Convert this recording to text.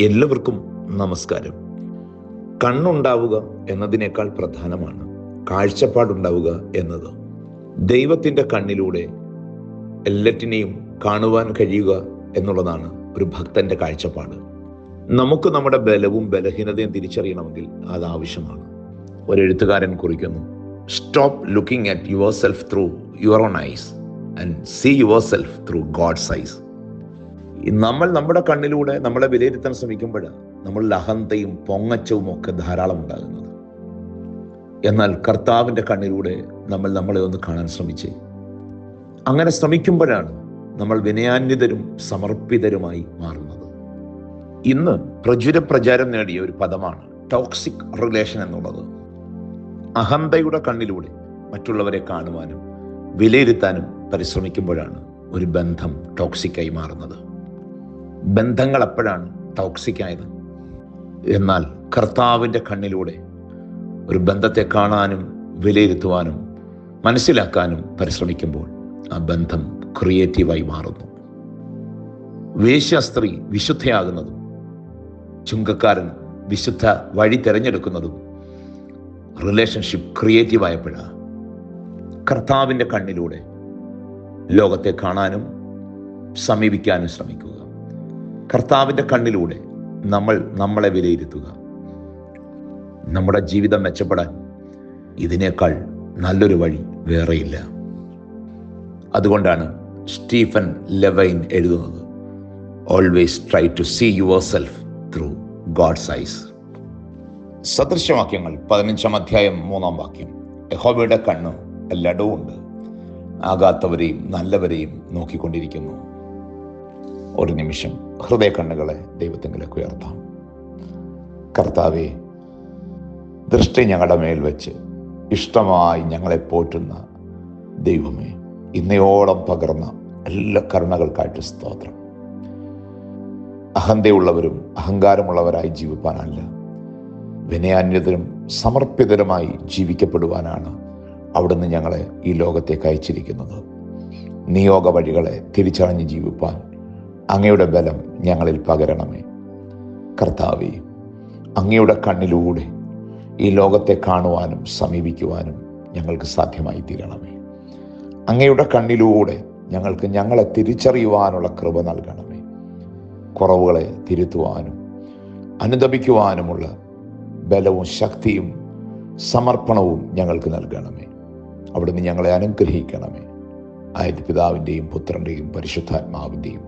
എല്ലാവർക്കും നമസ്കാരം. കണ്ണുണ്ടാവുക എന്നതിനേക്കാൾ പ്രധാനമാണ് കാഴ്ചപ്പാടുണ്ടാവുക എന്നത്. ദൈവത്തിന്റെ കണ്ണിലൂടെ എല്ലാറ്റിനെയും കാണുവാൻ കഴിയുക എന്നുള്ളതാണ് ഒരു ഭക്തന്റെ കാഴ്ചപ്പാട്. നമുക്ക് നമ്മുടെ ബലവും ബലഹീനതയും തിരിച്ചറിയണമെങ്കിൽ അത് ആവശ്യമാണ്. ഒരു എഴുത്തുകാരൻ കുറിക്കുന്നു stop looking at yourself through your own eyes and see yourself through God's eyes നമ്മൾ നമ്മുടെ കണ്ണിലൂടെ നമ്മളെ വിലയിരുത്താൻ ശ്രമിക്കുമ്പോൾ നമ്മളിൽ അഹന്തയും പൊങ്ങച്ചവും ഒക്കെ ധാരാളം ഉണ്ടാകുന്നത്. എന്നാൽ കർത്താവിന്റെ കണ്ണിലൂടെ നമ്മൾ നമ്മളെ ഒന്ന് കാണാൻ ശ്രമിച്ചേ. അങ്ങനെ ശ്രമിക്കുമ്പോഴാണ് നമ്മൾ വിനയാന്വിതരും സമർപ്പിതരുമായി മാറുന്നത്. ഇന്ന് പ്രചുര പ്രചാരം നേടിയ ഒരു പദമാണ് ടോക്സിക് റിലേഷൻ എന്നുള്ളത്. അഹന്തയുടെ കണ്ണിലൂടെ മറ്റുള്ളവരെ കാണുവാനും വിലയിരുത്താനും പരിശ്രമിക്കുമ്പോഴാണ് ഒരു ബന്ധം ടോക്സിക്കായി മാറുന്നത്. ബന്ധങ്ങൾ എപ്പോഴാണ് ടോക്സിക് ആയത് എന്നാൽ കർത്താവിന്റെ കണ്ണിലൂടെ ഒരു ബന്ധത്തെ കാണാനും വിലയിരുത്തുവാനും മനസ്സിലാക്കാനും പരിശ്രമിക്കുമ്പോൾ ആ ബന്ധം ക്രിയേറ്റീവായി മാറുന്നു. വേശ്യാസ്ത്രീ വിശുദ്ധയാകുന്നതും ചുങ്കക്കാരൻ വിശുദ്ധ വഴി തിരഞ്ഞെടുക്കുന്നതും റിലേഷൻഷിപ്പ് ക്രിയേറ്റീവായപ്പോഴാണ് കർത്താവിന്റെ കണ്ണിലൂടെ ലോകത്തെ കാണാനും സമീപിക്കാനും ശ്രമിക്കുക. കർത്താവിന്റെ കണ്ണിലൂടെ നമ്മൾ നമ്മളെ വിലയിരുത്തുക. നമ്മുടെ ജീവിതം മെച്ചപ്പെടാൻ ഇതിനേക്കാൾ നല്ലൊരു വഴി വേറെയില്ല. അതുകൊണ്ടാണ് സ്റ്റീഫൻ ലെവൈൻ എഴുതുന്നത് always try to see yourself through God's eyes സദൃശവാക്യങ്ങൾ പതിനഞ്ചാം അധ്യായം മൂന്നാം വാക്യം. യഹോബയുടെ കണ്ണ് ഉണ്ട് ആകാത്തവരെയും നല്ലവരെയും നോക്കിക്കൊണ്ടിരിക്കുന്നു. ഒരു നിമിഷം ഹൃദയ കണ്ണുകളെ ദൈവത്തിങ്കിലേക്ക് ഉയർത്താം. കർത്താവെ ദൃഷ്ടി ഞങ്ങളുടെ മേൽ വെച്ച് ഇഷ്ടമായി ഞങ്ങളെ പോറ്റുന്ന ദൈവമേ ഇന്നയോളം പകർന്ന എല്ലാ കരുണകൾക്കായിട്ട് സ്തോത്രം. അഹന്തയുള്ളവരും അഹങ്കാരമുള്ളവരായി ജീവിപ്പാനല്ല വിനയാന്യതരും സമർപ്പിതരുമായി ജീവിക്കപ്പെടുവാനാണ് അവിടുന്ന് ഞങ്ങളെ ഈ ലോകത്തേക്ക് അയച്ചിരിക്കുന്നത്. നിയോഗ വഴികളെ തിരിച്ചറിഞ്ഞ് ജീവിപ്പാൻ അങ്ങയുടെ ബലം ഞങ്ങളിൽ പകരണമേ. കർത്താവെ അങ്ങയുടെ കണ്ണിലൂടെ ഈ ലോകത്തെ കാണുവാനും സമീപിക്കുവാനും ഞങ്ങൾക്ക് സാധ്യമായി തീരണമേ. അങ്ങയുടെ കണ്ണിലൂടെ ഞങ്ങൾക്ക് ഞങ്ങളെ തിരിച്ചറിയുവാനുള്ള കൃപ നൽകണമേ. കുറവുകളെ തിരുത്തുവാനും അനുദപിക്കുവാനുമുള്ള ബലവും ശക്തിയും സമർപ്പണവും ഞങ്ങൾക്ക് നൽകണമേ. അവിടുന്ന് ഞങ്ങളെ അനുഗ്രഹിക്കണമേ. ആയത് പിതാവിന്റെയും പുത്രന്റെയും പരിശുദ്ധാത്മാവിന്റെയും